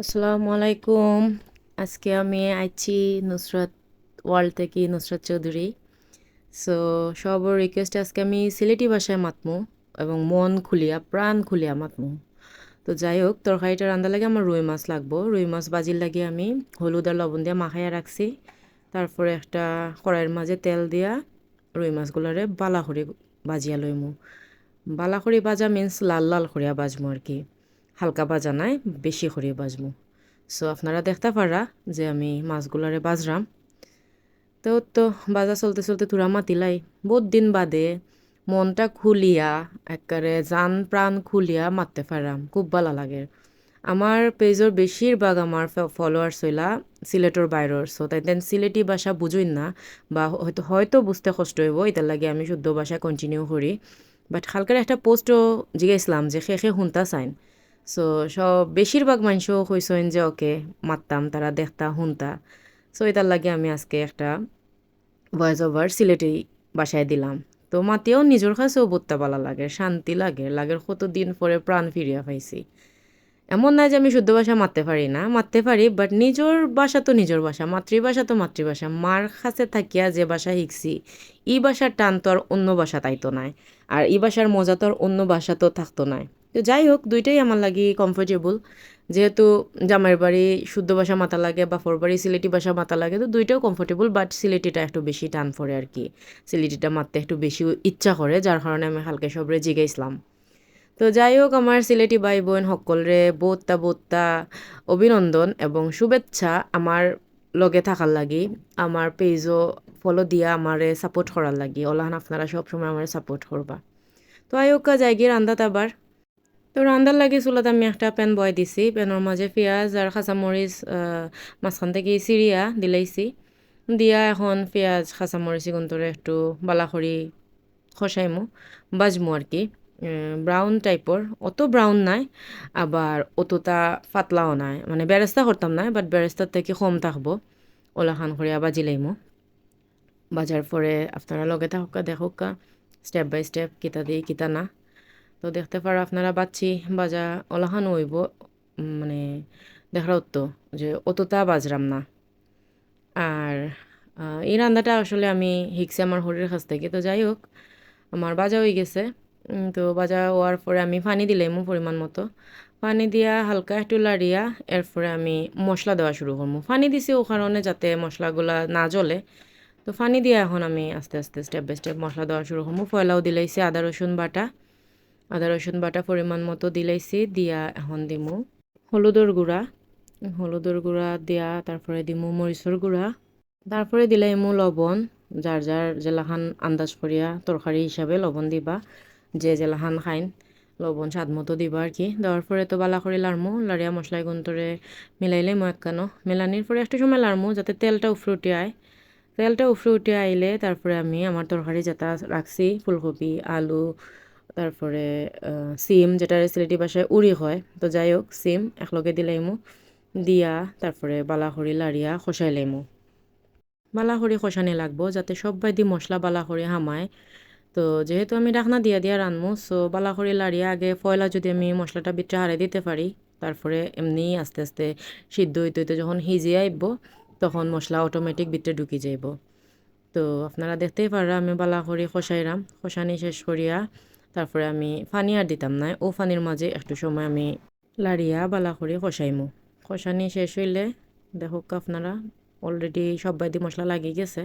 আসসালামু আলাইকুম। আজকে আমি আইছি নুসরাত ওয়ার্ল্ড থেকে নুসরাত চৌধুরী। সো সবার রিকোয়েস্ট আজকে আমি সিলেটি ভাষায় মাতমু এবং মন খুলিয়া, প্রাণ খুলিয়া মাতমু। তো যাই হোক, তরকারিটা রান্না লাগে আমার রুই মাছ লাগবো। রুই মাছ বাজির লাগে আমি হলুদ আর লবণ দিয়ে মাখাইয়া রাখছি। তারপরে একটা কড়াইয়ের মাঝে তেল দিয়া রুই মাছগুলোরে বালা করে বাজিয়া লইমু। বালা করে বাজা মিন্স লাল লাল করিয়া বাজমু আর কি হালকা বাজা নাই বেশি করে বাজবো। সো আপনারা দেখতে পারা যে আমি মাছগুলারে বাজরাম। তো তো, বাজা চলতে চলতে তুরা মাতিলাই। বহুত দিন বাদে মনটা খুলিয়া, একেবারে জান প্রাণ খুলিয়া মারতে পারাম খুব ভালো লাগে। আমার পেজর বেশিরভাগ আমার ফলোয়ার্স হইলা সিলেটর বাইরের। সো তাই দেন সিলেটি ভাষা বুঝুই না, বা হয়তো হয়তো বুঝতে কষ্ট হইব, এটার লাগে আমি শুদ্ধ ভাষা কন্টিনিউ করি। বাট কালকের একটা পোস্টও জিজ্ঞাসলাম যে, শেষে শুনতা চাইন সো সব বেশিরভাগ মানুষও কইসেন যে, ওকে, মারতাম, তারা দেখতা শুনতা সো এটার লাগে আমি আজকে একটা ভয়েস ওভার সিলেটি বাসায় দিলাম। তো মাতেও নিজের কাছেও বোধটা ভালো লাগে, শান্তি লাগে লাগে কত দিন পরে প্রাণ ফিরিয়া পাইছি। এমন না যে আমি শুদ্ধ ভাষা মারতে পারি না, মারতে পারি বাট নিজের ভাষা তো নিজের ভাষা, মাতৃভাষা তো মাতৃভাষা। মার কাছে থাকিয়া যে ভাষা শিখছি, ই ভাষার টান তো আর অন্য ভাষা তাইতো নাই, আর ই ভাষার মজা তো আর অন্য ভাষা তো থাকতো নাই। তো যাই হোক, দুইটাই আমার লাগে কমফোর্টেবল যেহেতু জামাইয়ের বাড়ি শুদ্ধ ভাষা মাথা লাগে বা বাড়ি সিলেটি ভাষা মাথা লাগে, তো দুইটাও কমফোর্টেবল বাট সিলেটিটা একটু বেশি টান পড়ে আর কি। সিলেটিটা মারতে একটু বেশি ইচ্ছা করে, যার কারণে আমি হালকা সবরে জিগাইছিলাম তো যাই হোক, আমার সিলেটি ভাই বোন সকলরে বোত্তা বোত্তা অভিনন্দন এবং শুভেচ্ছা আমার লগে থাকার লাগি। আমার পেজও ফলো দিয়া আমারে সাপোর্ট করার লাগি। ওলাহান, আপনারা সবসময় আমার সাপোর্ট করবা। তো আয়োকা যাই গিয়ে রান্দাত আবার তো রান্দার লাগে চুলাত আমি একটা প্যান বয় দিছি। প্যানের মাঝে পেঁয়াজ আর কাঁচামরিচ মাঝখান থেকে চিরিয়া দিলাইছি। দিয়া এখন পেঁয়াজ কাঁচামরিচ গুন্তরে একটু বালাখরি খসাইমু বাজমু আর কি। ব্রাউন টাইপর অত ব্রাউন নাই আবার অতটা পাতলাও নাই। মানে বেরেস্তা করতাম না বাট বেরেস্তার থেকে কম থাকব। ওলাখান করে বাজি লাইমু বাজার পরে আপনারা লগে থাকা দেখুকা স্টেপ বাই স্টেপ কিতা দিই কিতা না। তো দেখতে পারো আপনারা বাচ্চি বাজা ওলাখান হইব মানে দেখার তো যে অতটা বাজরাম না। আর এই রান্নাটা আসলে আমি হিকসে আমার হরির কাছ থেকে। তো যাই হোক, আমার বাজা হয়ে গেছে। তো বাজা হওয়ার পরে আমি পানি দিলাম পরিমাণ মতো। পানি দিয়া হালকা একটু লাড়িয়া এরপরে আমি মশলা দেওয়া শুরু করব। পানি দিছি ও কারণে যাতে মশলাগুলা না জ্বলে। তো পানি দিয়ে এখন আমি আস্তে আস্তে স্টেপ বাই স্টেপ মশলা দেওয়া শুরু করব। পয়লাও দিলাইছি আদা, রসুন বাটা। আদা, রসুন বাটা পরিমাণ মতো দিলাইছি, দিয়া এখন দিমু হলুদর গুঁড়া। হলুদর গুঁড়া দিয়া, তারপরে দিমু মরিচর গুঁড়া। তারপরে দিলাইমু লবণ, যার যার জেলাখান আন্দাজ করিয়া তরকারি হিসাবে লবণ দিবা, যে জেলাখান খাইন লবণ স্বাদ মতো দিবা আর কি। দেওয়ার পরে তো বালা করে লাড়মু, লাড়িয়া মশলাই গুন্তরে মিলাইলে মো একখানো মেলানির পরে একটু সময় লাড়মু, যাতে তেলটা উফরে উঠে আয়। তেলটা উফরে উঠে আইলে তারপরে আমি আমার তরকারি যেটা রাখছি, ফুলকপি, আলু তারপরে সিম যেটা সিলেটি ভাষায় উড়ি হয়, তো যাই হোক সিম একলগে দিলাইমু দিয়া তারপরে বালাখড়ি লাড়িয়া খসাই লাইমু। বালাখড়ি খসানি লাগবো, যাতে সবাই দি মশলা বালাখড়ি হামায়। তো যেহেতু আমি ডাকনা দিয়া দিয়া রানমু সো বালাখড়ি লাড়িয়া আগে ফয়লা যদি আমি মশলাটা ভিতরে হারে দিতে পারি, তারপরে এমনি আস্তে আস্তে সিদ্ধ হইতে হইতে যখন হিজিয়ে আইব, তখন মশলা অটোমেটিক ভিতরে ঢুকি যাইব। তো আপনারা দেখতেই পারা আমি বালা খসাইরাম খসানি শেষ করিয়া তারপরে আমি ফানি আর দিতাম না। ও ফানির মাঝে একটু সময় আমি লাড়িয়া বালা করে খসাইমু খসানি শেষ হইলে দেখুক আপনারা অলরেডি সবাই দিয়ে মশলা লাগিয়ে গেছে।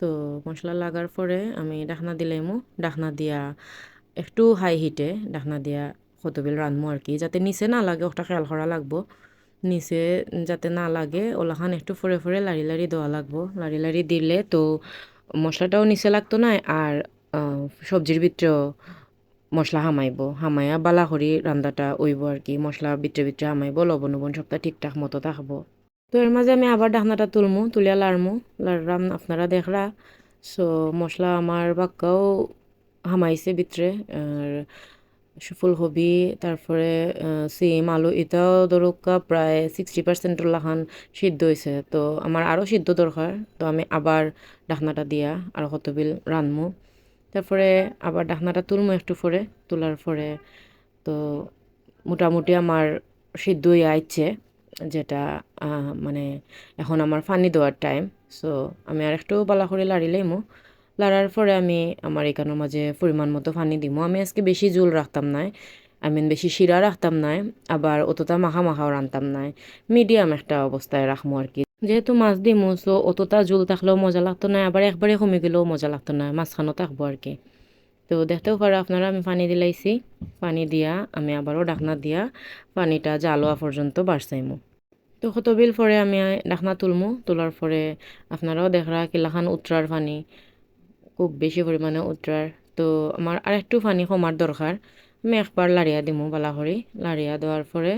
তো মশলা লাগার পরে আমি ডাকনা দিলাইমু। ডাকনা দিয়া একটু হাই হিটে ডাকনা দিয়া কতবিল রানমু আর কি। যাতে নিচে না লাগে, ওটা খেয়াল করা লাগবো। নিচে যাতে না লাগে, ওলাখান একটু ফরে ফরে লাড়ি লাড়ি দেওয়া লাগবো। লাড়ি লাড়ি দিলে তো মশলাটাও নিচে লাগতো না, আর সবজির ভিতরেও মশলা হামাইব হামাইয়া বালা করি রান্দাটা ওইব আর কি। মশলা ভিতরে ভিতরে হামাইব, লবণ উবন সবটা ঠিকঠাক মতো থাকব। তো এর মাঝে আমি আবার ডাকনাটা তুলমু, তুলিয়া লাড়মু। লাড়রাম আপনারা দেখরা। সো মশলা আমার বাক্কাও হামাইছে ভিতরে। আর ফুলকপি, তারপরে সিম, আলু, এটাও ধরুকা প্রায় সিক্সটি পার্সেন্ট লাখান সিদ্ধ হয়েছে তো আমার আরও সিদ্ধ দরকার তো আমি আবার ডাকনাটা দিয়া আর কত বিল রানমু তারপরে আবার ডাকনাটা তুলমু একটু পরে, তোলার পরে। তো মোটামুটি আমার সিদ্ধ হয়ে আইছে, যেটা মানে এখন আমার ফানি দেওয়ার টাইম সো আমি আর একটু বালা করে লাড়ি লাইমো। লাড়ার পরে আমি আমার এখানের মাঝে পরিমাণ মতো পানি দিমো। আমি আজকে বেশি জোল রাখতাম নাই আমি বেশি শিরা রাখতাম নাই, আবার অতটা মাখা মাখাও রাখতাম নাই। মিডিয়াম একটা অবস্থায় রাখব আর কি। যেহেতু মাছ দিমু সো অতটা জোল থাকলেও মজা লাগতো না, আবার একবারে কমে গেলেও মজা লাগতো না মাঝখানও থাকব আর কি। তো দেখতেও পারো আপনারা, আমি পানি দিলাইছি, পানি দিয়া আমি আবারও ডাকনা দিয়া পানিটা জাল হওয়া পর্যন্ত বাড়ছাইমু। তো কত বিল পরে আমি ডাকনা তুলমু, তোলার পরে আপনারাও দেখরা কিলাখান উতরার পানি, খুব বেশি পরিমাণে উতরার। তো আমার আর একটু পানি কমার দরকার, আমি একবার লাড়িয়া দিমু বালা করে লাড়িয়া দেওয়ার পরে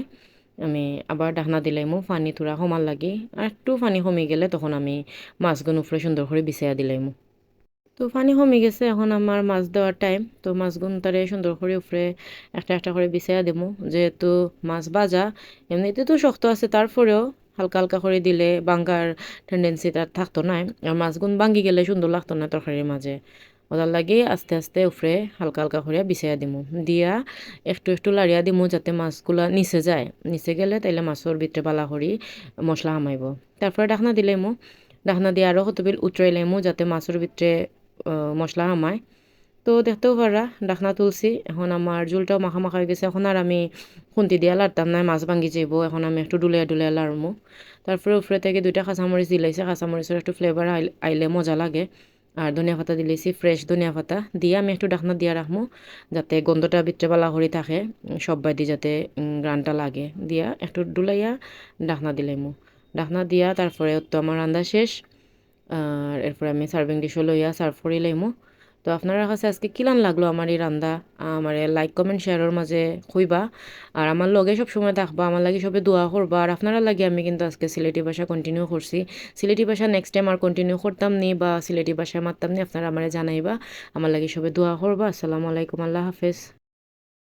আমি আবার ডাকনা দিলাইমু পানি তোরা কমার লাগি আর একটু পানি কমে গেলে তখন আমি মাছগুলো উপরে সুন্দর করে বিছাইয়া দিলাইমু তো পানি কমে গেছে, এখন আমার মাছ দেওয়ার টাইম তো মাছগুন তারে সুন্দর করে উপরে একটা একটা করে বিছাইয়া দেবো যেহেতু মাছ ভাজা এমনিতে তো শক্ত আছে তারপরেও হালকা হালকা করে দিলে বাঙ্গার টেন্ডেন্সি তার থাকতো না আর মাছগুন ভাঙ্গি গেলে সুন্দর লাগতো না তরকারির মাঝে ওটার লাগে আস্তে আস্তে উপরে হালকা হালকা করে বিছাইয়া দিমু। দিয়া একটু একটু লাড়িয়া দিমু যাতে মাছগুলা নিচে যায়। নিচে গেলে তাইলে মাছর ভিতরে বালা করি মশলা হামাইব তারপরে ডাকনা দিলাইমু ডাকনা দিয়ে আরও কতবিল উতরাইলাইমু যাতে মাছের ভিতরে মশলা হামায় তো দেখতেও পারা ডাকনা তুলছি। এখন আমার জুলটাও মাখা মাখা হয়ে গেছে। এখন আর আমি খুন্তি দিয়া লাড়তাম না মাছ ভাঙ্গি যাইব এখন আমি একটু ডুলিয়া ডুলিয়া লাড়মু তারপরে উপরে থেকে দুইটা কাঁচামরিচ দিলাইছে কাঁচামরিচের একটু ফ্লেভার আইলে মজা লাগে। আর ধনিয়া পাতা দিলেছি ফ্রেশ ধনিয়া পাতা দিয়ে আমি একটু ডাকনা দিয়ে রাখব যাতে গন্ধটা ভিতরে হরি থাকে, সব বাইদি যাতে গ্রানটা লাগে। দিয়া একটু ডুলাইয়া ডাকনা দিলাইমু ডাকনা দিয়া তারপরে তো আমার রান্না শেষ। আর এরপরে আমি সার্ভিং ডিশও লইয়া সার্ভ করে লাইমো। তো আপনারা কাছে আজকে কিলান লাগল আমার এই রান্দা? আমার লাইক কমেন্ট শেয়ারের মাঝে কইবা। আর আমার লগে সব সময় থাকবা, আমার লাগে সবে দোয়া করবা। আর আপনারা লাগে আমি কিন্তু আজকে সিলেটি ভাষা কন্টিনিউ করছি। সিলেটি ভাষা নেক্সট টাইম আর কন্টিনিউ করতাম নি বা সিলেটি ভাষায় মারতাম নি, আপনারা আমার জানাইবা। আমার লাগে সবে দোয়া করবা। আসসালামু আলাইকুম, আল্লাহ হাফেজ।